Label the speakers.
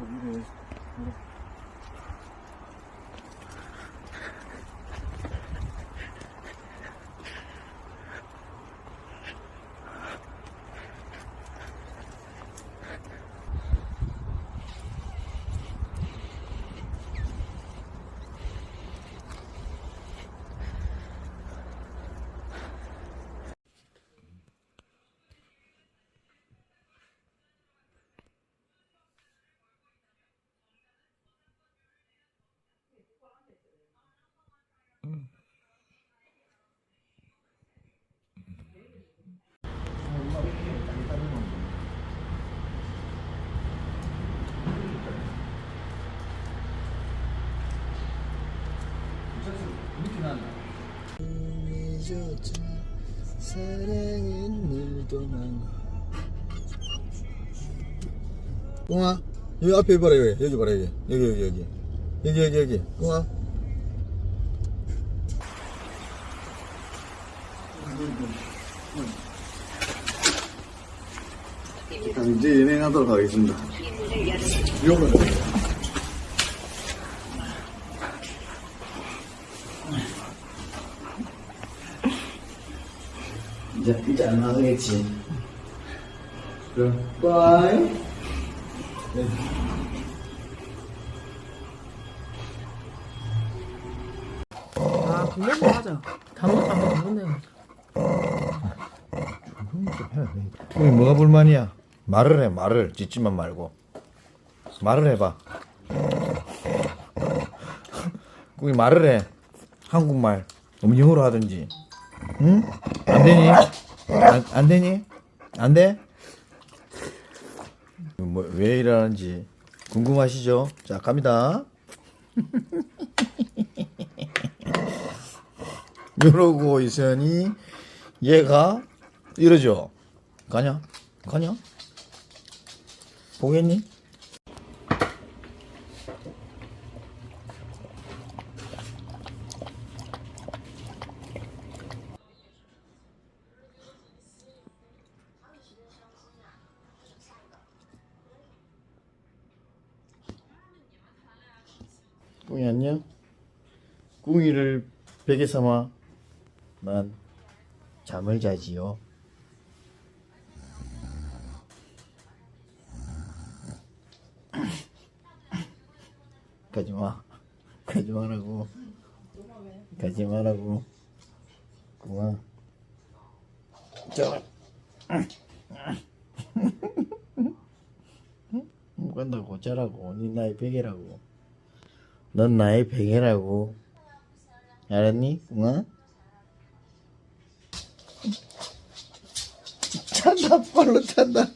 Speaker 1: what you. 잊었지 사랑은 일도 많아. 꽁아 여기 앞에 봐라 여기. 여기 봐라 여기. 여기 여기 여기. 여기 여기 여기. 꽁아. 자, 이제 진행하도록 하겠습니다. 요거 이제 이제 안 나가겠지. 그럼 빠이. 네.
Speaker 2: 아, 분명히 하자. 단어 분명히 하자.
Speaker 1: 우리 뭐가 불만이야? 말을 해 말을 짓지만 말고 말을 해봐. 우리 말을 해 한국말 너무 영어로 하든지 응? 안 되니? 안, 안 되니? 안 돼? 뭐, 왜 이러는지 궁금하시죠? 자, 갑니다. 이러고 있으니 얘가 이러죠. 가냐? 가냐? 보겠니? 꿍이 안녕? 꿍이를 베개 삼아 난 잠을 자지요. 가지 마. 가지 말라고. 가지 말라고. 그만. 자. 못 간다고 자라고. 네 나이 베개라고. 넌 나의 베개라고. 알았니? 응? 찬다, 발로 찬다.